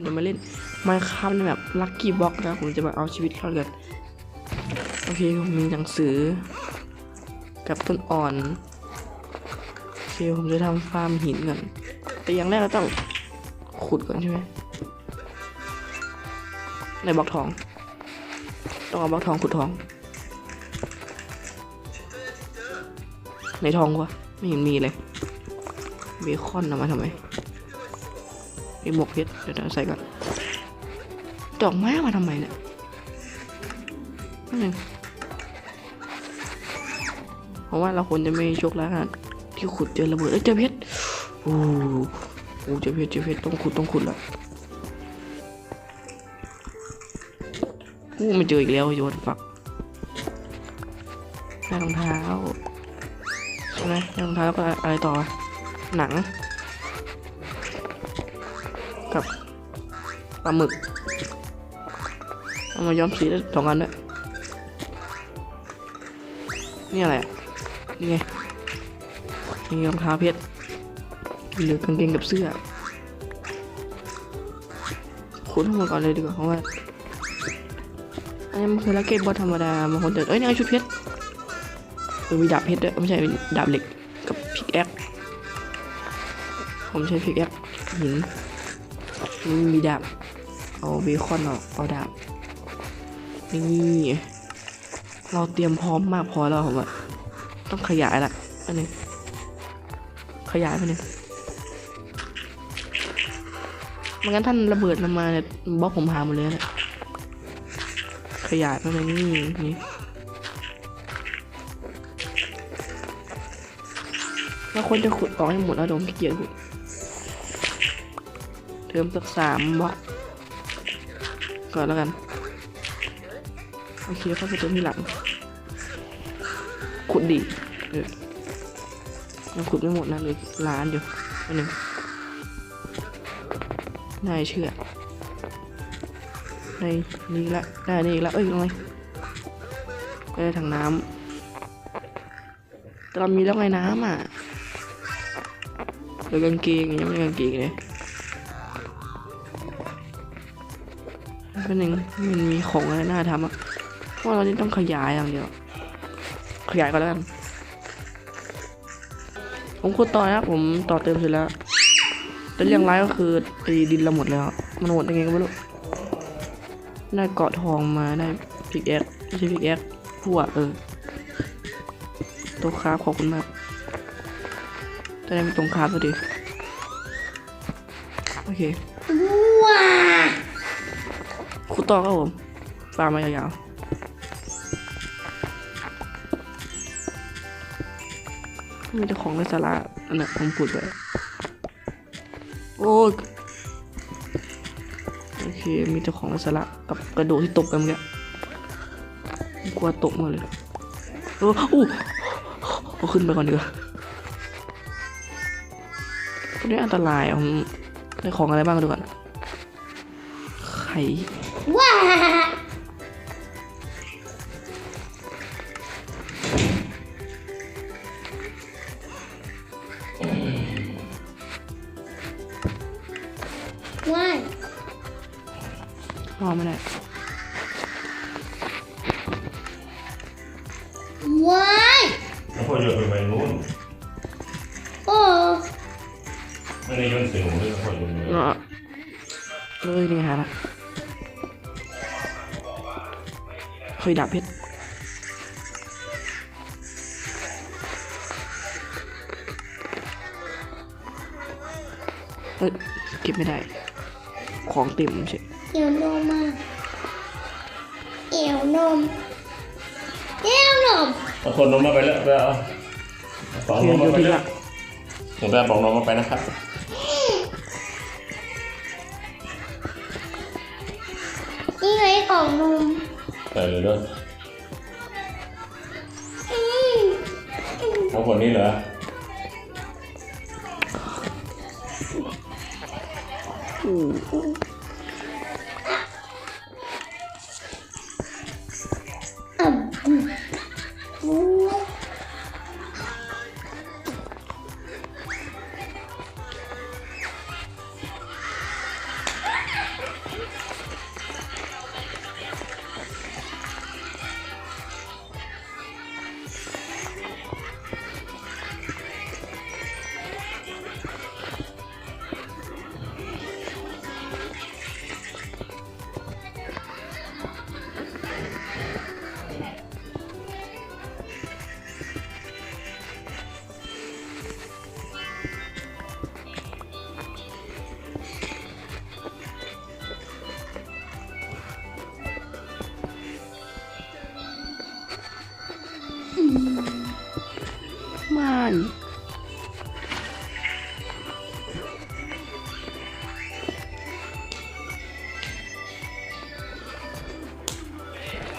เดี๋ยวมาเล่นไมาคับในแบบลัคกี้บ็อกนะผมจะมาเอาชีวิตรอดกัน โอเคผมมีหนังสือ กับต้นอ่อน โอเคผมจะทำฟาร์มหินก่อน แต่อย่างแรกเราต้องขุดก่อนใช่ไหมในบล็อกทอง ต้องเอาบล็อกทองขุดทอง ในทองวะไม่เห็นมีเลย เบคอนเอามาทำไม มีหมวกเพชรเดี๋ยวใส่ก่อนดอกไม้มาทำไมเนี่ยนั่นเองเพราะว่าเราควรจะไม่โชคร้ายขนาดที่ขุดเจอระเบิดเอ้ยเจอเพชรโอ้โหเจอเพชรเจอเพชรต้องขุดต้องขุดละโอ้ไม่เจออีกแล้วโยนฝักได้รองเท้าใช่ไหมรองเท้าแล้วก็อะไรต่อหนัง ปลาหมึกเอามาย้อมสีได้สองอันด้วยนี่อะไรนี่ไงนี่รองเท้าเพชรหรือกางเกงกับเสื้อคุ้นมาก่อนเลยดีกว่าเพราะว่าอันนี้มันคือลักเก็ตบอลธรรมดาบางคนเดินเอ้ยนี่ไงชุดเพชรเออมีดาบเพชรด้วยไม่ใช่เป็นดาบเหล็กกับพิกแอคผมใช้พิกแอคหินมีดาบ เอาเบคอนออกเอาดาบนี่เราเตรียมพร้อมมากพอแล้วผมอะต้องขยายละอันนึงขยายไปหนึ่งไม่งั้นท่านระเบิดมันมาเนี่ยบล็อกผมหาหมดเลยนะขยายไปเลยนี่นี่แล้วคนจะขุดออกให้หมดแล้วดมขี้เกียจขุดเติมสักสามบล็อก ก่อนแล้วกัน โอเคเข้าไปเติมที่หลัง ขุดดีเออยังขุดไม่หมดนะเลยล้านอยู่อันหนึ่งนายเชื่อในนี่ละได้นี่อีกละเอ้ยลงไปได้ถังน้ำแต่เรามีแล้วไงน้ำอะแล้วกางเกงยังไม่กางเกงเลย เป็นหนึ่งมันมีของอะไรน่าทำอะเพราะว่าเรานี่ต้องขยายอย่างเดียว ขยายก็แล้วกัน ผมขุดต่อนะผมต่อเติมเสร็จแล้วแต่เรื่องร้ายก็คือตีดินเราหมดแล้ว มันหมดยังไงก็ไม่รู้ได้เกาะทองมาได้พิกแอคไม่ใช่พิกแอคพวกเออตัวคราฟขอบคุณมากจะได้ไม่ตรงคาบพอดีโอเค ต่อครับผมฟาร์มมายาวๆมีแต่ของในสาระอันนั้นผมพูดไปโอ้ยโอเค มีแต่ของในสาระกับกระโดดที่ตกกันเมื่อกี้กลัวตกมดเลยโอ้อู้เอาขึ้นไปก่อนดีกว่าพวกนี้อันตรายอะผมได้ของอะไรบ้างดูก่อนไข่ ว้าว้ายมองไม่ได้ว้ายแล้วพอโยนไปไปนู้นโอ้ไม่ได้โยนใส่หนูเลยพอโยนไปเนาะเลยนี่ฮะ ละเฮ้ยดาบเพชรเอ้ยเก็บไม่ได้ ของเต็มใช่เอวนมมาเอวนมเอวนมเอาคนนมมาไปแล้วไปเอาสองเคีนยมโยมานไปทิ้งแล้ละวผมไปเอาสองนมมาไปนะครับนี่ไงกล่องนม ใส่เลยด้วยทั้งหมดนี่เหรออ่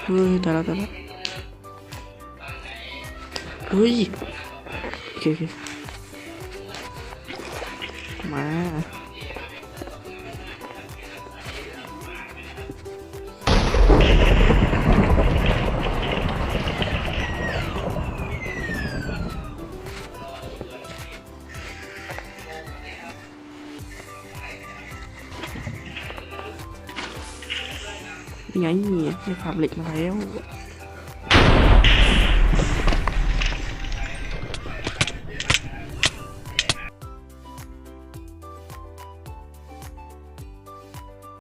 เฮ้ยแต่ละแต่ละเฮ้ยโอเคโอเคมา ยังไงได้ฟาร์มเหล็กมาแล้ว